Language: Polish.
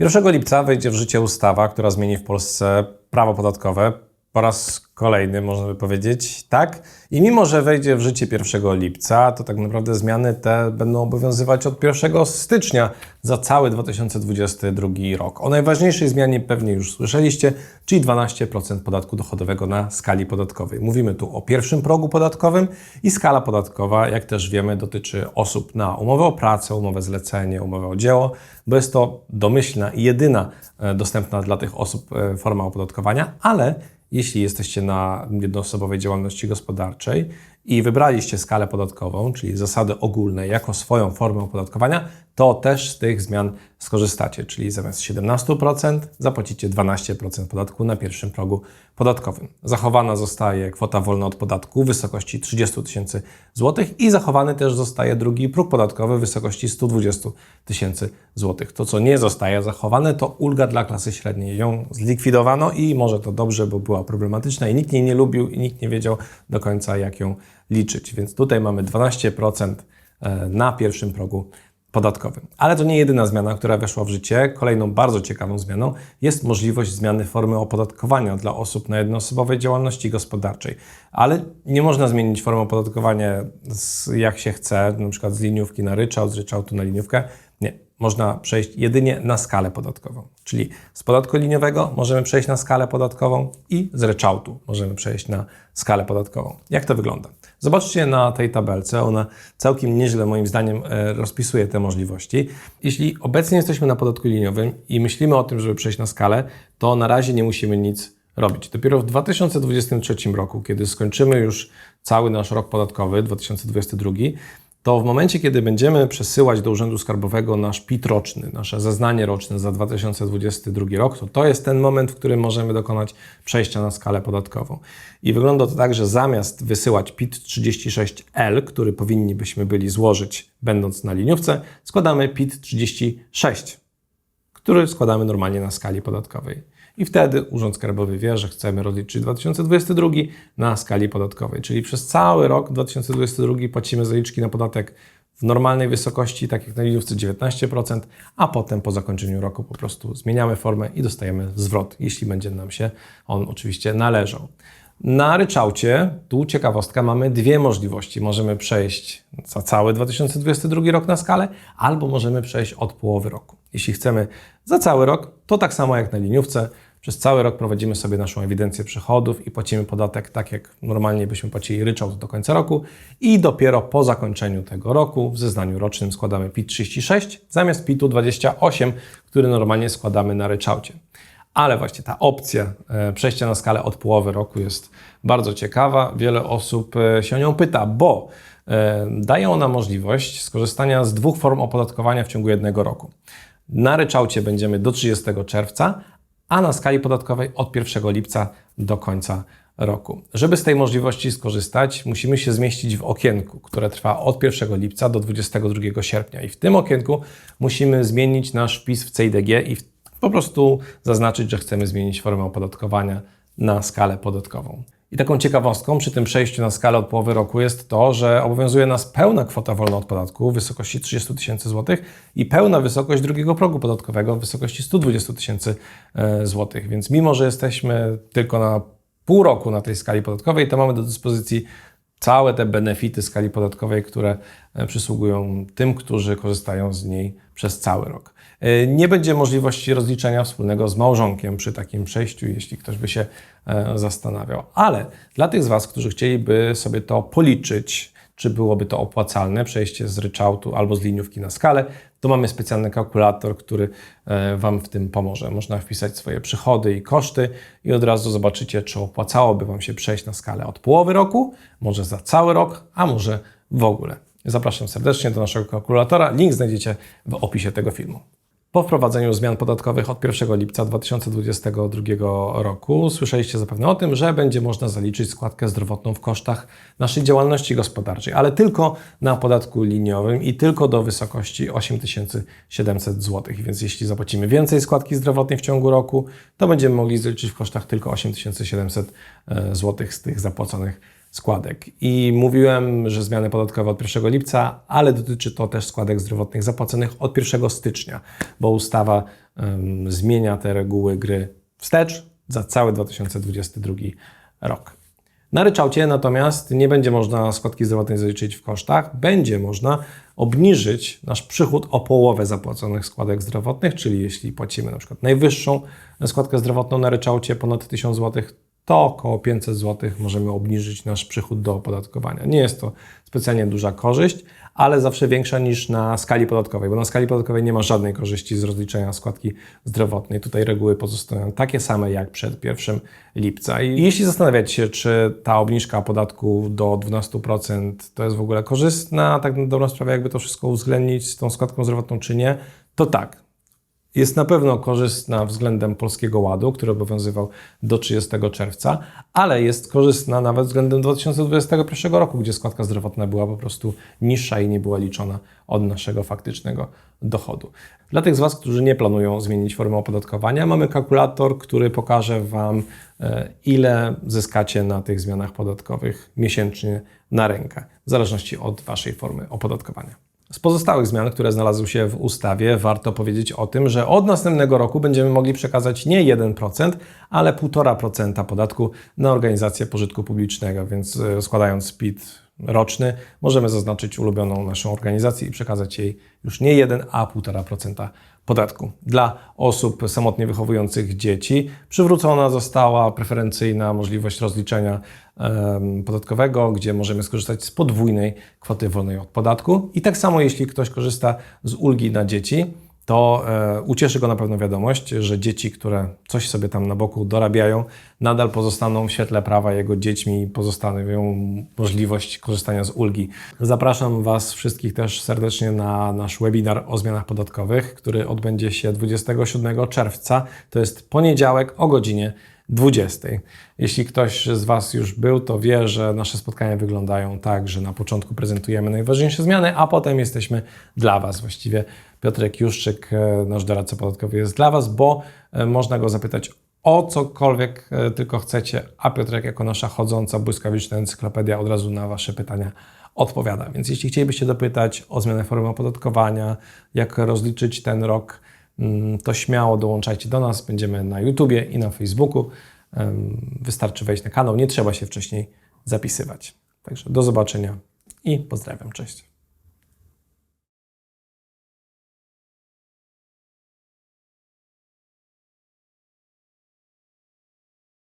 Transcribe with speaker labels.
Speaker 1: 1 lipca wejdzie w życie ustawa, która zmieni w Polsce prawo podatkowe. Po raz kolejny, można by powiedzieć, tak. I mimo, że wejdzie w życie 1 lipca, to tak naprawdę zmiany te będą obowiązywać od 1 stycznia za cały 2022 rok. O najważniejszej zmianie pewnie już słyszeliście, czyli 12% podatku dochodowego na skali podatkowej. Mówimy tu o pierwszym progu podatkowym i skala podatkowa, jak też wiemy, dotyczy osób na umowę o pracę, umowę zlecenie, umowę o dzieło, bo jest to domyślna i jedyna e, dostępna dla tych osób e, forma opodatkowania, ale jeśli jesteście na jednoosobowej działalności gospodarczej i wybraliście skalę podatkową, czyli zasady ogólne jako swoją formę opodatkowania, to też z tych zmian skorzystacie, czyli zamiast 17% zapłacicie 12% podatku na pierwszym progu podatkowym. Zachowana zostaje kwota wolna od podatku w wysokości 30 tysięcy złotych i zachowany też zostaje drugi próg podatkowy w wysokości 120 tysięcy złotych. To, co nie zostaje zachowane, to ulga dla klasy średniej. Ją zlikwidowano i może to dobrze, bo była problematyczna i nikt jej nie lubił i nikt nie wiedział do końca, jak ją liczyć. Więc tutaj mamy 12% e, na pierwszym progu podatkowym. Ale to nie jedyna zmiana, która weszła w życie. Kolejną bardzo ciekawą zmianą jest możliwość zmiany formy opodatkowania dla osób na jednoosobowej działalności gospodarczej. Ale nie można zmienić formy opodatkowania z, jak się chce, przykład z liniówki na ryczałt, z ryczałtu na liniówkę. Nie, można przejść jedynie na skalę podatkową. Czyli z podatku liniowego możemy przejść na skalę podatkową i z ryczałtu możemy przejść na skalę podatkową. Jak to wygląda? Zobaczcie na tej tabelce, ona całkiem nieźle moim zdaniem e, rozpisuje te możliwości. Jeśli obecnie jesteśmy na podatku liniowym i myślimy o tym, żeby przejść na skalę, to na razie nie musimy nic robić. Dopiero w 2023 roku, kiedy skończymy już cały nasz rok podatkowy, 2022, to w momencie, kiedy będziemy przesyłać do Urzędu Skarbowego nasz PIT roczny, nasze zeznanie roczne za 2022 rok, to to jest ten moment, w którym możemy dokonać przejścia na skalę podatkową. I wygląda to tak, że zamiast wysyłać PIT 36L, który powinni byśmy byli złożyć będąc na liniówce, składamy PIT 36, który składamy normalnie na skali podatkowej. I wtedy Urząd Skarbowy wie, że chcemy rozliczyć 2022 na skali podatkowej. Czyli przez cały rok 2022 płacimy zaliczki na podatek w normalnej wysokości, tak jak na liniówce 19%, a potem po zakończeniu roku po prostu zmieniamy formę i dostajemy zwrot, jeśli będzie nam się on oczywiście należał. Na ryczałcie, tu ciekawostka, mamy dwie możliwości. Możemy przejść za cały 2022 rok na skalę, albo możemy przejść od połowy roku. Jeśli chcemy za cały rok, to tak samo jak na liniówce, przez cały rok prowadzimy sobie naszą ewidencję przychodów i płacimy podatek tak, jak normalnie byśmy płacili ryczałt do końca roku i dopiero po zakończeniu tego roku w zeznaniu rocznym składamy PIT 36 zamiast PIT-u 28, który normalnie składamy na ryczałcie. Ale właśnie ta opcja e, przejścia na skalę od połowy roku jest bardzo ciekawa. Wiele osób e, się o nią pyta, bo e, daje ona możliwość skorzystania z dwóch form opodatkowania w ciągu jednego roku. Na ryczałcie będziemy do 30 czerwca, a na skali podatkowej od 1 lipca do końca roku. Żeby z tej możliwości skorzystać, musimy się zmieścić w okienku, które trwa od 1 lipca do 22 sierpnia. I w tym okienku musimy zmienić nasz wpis w CIDG i po prostu zaznaczyć, że chcemy zmienić formę opodatkowania na skalę podatkową. I taką ciekawostką przy tym przejściu na skalę od połowy roku jest to, że obowiązuje nas pełna kwota wolna od podatku w wysokości 30 tysięcy złotych i pełna wysokość drugiego progu podatkowego w wysokości 120 tysięcy e, złotych. Więc mimo, że jesteśmy tylko na pół roku na tej skali podatkowej, to mamy do dyspozycji całe te benefity skali podatkowej, które e, przysługują tym, którzy korzystają z niej przez cały rok. E, nie będzie możliwości rozliczenia wspólnego z małżonkiem przy takim przejściu, jeśli ktoś by się e, zastanawiał. Ale dla tych z Was, którzy chcieliby sobie to policzyć, czy byłoby to opłacalne, przejście z ryczałtu albo z liniówki na skalę, to mamy specjalny kalkulator, który e, Wam w tym pomoże. Można wpisać swoje przychody i koszty i od razu zobaczycie, czy opłacałoby Wam się przejść na skalę od połowy roku, może za cały rok, a może w ogóle. Zapraszam serdecznie do naszego kalkulatora. Link znajdziecie w opisie tego filmu. Po wprowadzeniu zmian podatkowych od 1 lipca 2022 roku słyszeliście zapewne o tym, że będzie można zaliczyć składkę zdrowotną w kosztach naszej działalności gospodarczej, ale tylko na podatku liniowym i tylko do wysokości 8700 zł. Więc jeśli zapłacimy więcej składki zdrowotnej w ciągu roku, to będziemy mogli zaliczyć w kosztach tylko 8700 zł z tych zapłaconych składek. I mówiłem, że zmiany podatkowe od 1 lipca, ale dotyczy to też składek zdrowotnych zapłaconych od 1 stycznia, bo ustawa em, zmienia te reguły gry wstecz za cały 2022 rok. Na ryczałcie natomiast nie będzie można składki zdrowotnej zaliczyć w kosztach, będzie można obniżyć nasz przychód o połowę zapłaconych składek zdrowotnych, czyli jeśli płacimy na przykład najwyższą składkę zdrowotną na ryczałcie ponad 1000 zł, to około 500 zł możemy obniżyć nasz przychód do opodatkowania. Nie jest to specjalnie duża korzyść, ale zawsze większa niż na skali podatkowej, bo na skali podatkowej nie ma żadnej korzyści z rozliczenia składki zdrowotnej. Tutaj reguły pozostają takie same jak przed 1 lipca. I jeśli zastanawiacie się, czy ta obniżka podatku do 12% to jest w ogóle korzystna, tak na dobrą sprawę, jakby to wszystko uwzględnić z tą składką zdrowotną, czy nie, to tak. Jest na pewno korzystna względem Polskiego Ładu, który obowiązywał do 30 czerwca, ale jest korzystna nawet względem 2021 roku, gdzie składka zdrowotna była po prostu niższa i nie była liczona od naszego faktycznego dochodu. Dla tych z Was, którzy nie planują zmienić formy opodatkowania, mamy kalkulator, który pokaże Wam, e, ile zyskacie na tych zmianach podatkowych miesięcznie na rękę, w zależności od Waszej formy opodatkowania. Z pozostałych zmian, które znalazły się w ustawie, warto powiedzieć o tym, że od następnego roku będziemy mogli przekazać nie 1%, ale 1,5% podatku na organizację pożytku publicznego, więc e, składając PIT roczny, możemy zaznaczyć ulubioną naszą organizację i przekazać jej już nie 1, a 1,5% podatku. Dla osób samotnie wychowujących dzieci przywrócona została preferencyjna możliwość rozliczenia podatkowego, gdzie możemy skorzystać z podwójnej kwoty wolnej od podatku. I tak samo jeśli ktoś korzysta z ulgi na dzieci, to e, ucieszy go na pewno wiadomość, że dzieci, które coś sobie tam na boku dorabiają, nadal pozostaną w świetle prawa jego dziećmi i pozostawią możliwość korzystania z ulgi. Zapraszam Was wszystkich też serdecznie na nasz webinar o zmianach podatkowych, który odbędzie się 27 czerwca. To jest poniedziałek o godzinie 20. Jeśli ktoś z Was już był, to wie, że nasze spotkania wyglądają tak, że na początku prezentujemy najważniejsze zmiany, a potem jesteśmy dla Was. Właściwie Piotrek Juszczyk, e, nasz doradca podatkowy, jest dla Was, bo e, można go zapytać o cokolwiek e, tylko chcecie, a Piotrek jako nasza chodząca, błyskawiczna encyklopedia od razu na Wasze pytania odpowiada. Więc jeśli chcielibyście dopytać o zmianę formy opodatkowania, jak rozliczyć ten rok, to śmiało dołączajcie do nas. Będziemy na YouTubie i na Facebooku. Wystarczy wejść na kanał, nie trzeba się wcześniej zapisywać. Także do zobaczenia i pozdrawiam. Cześć.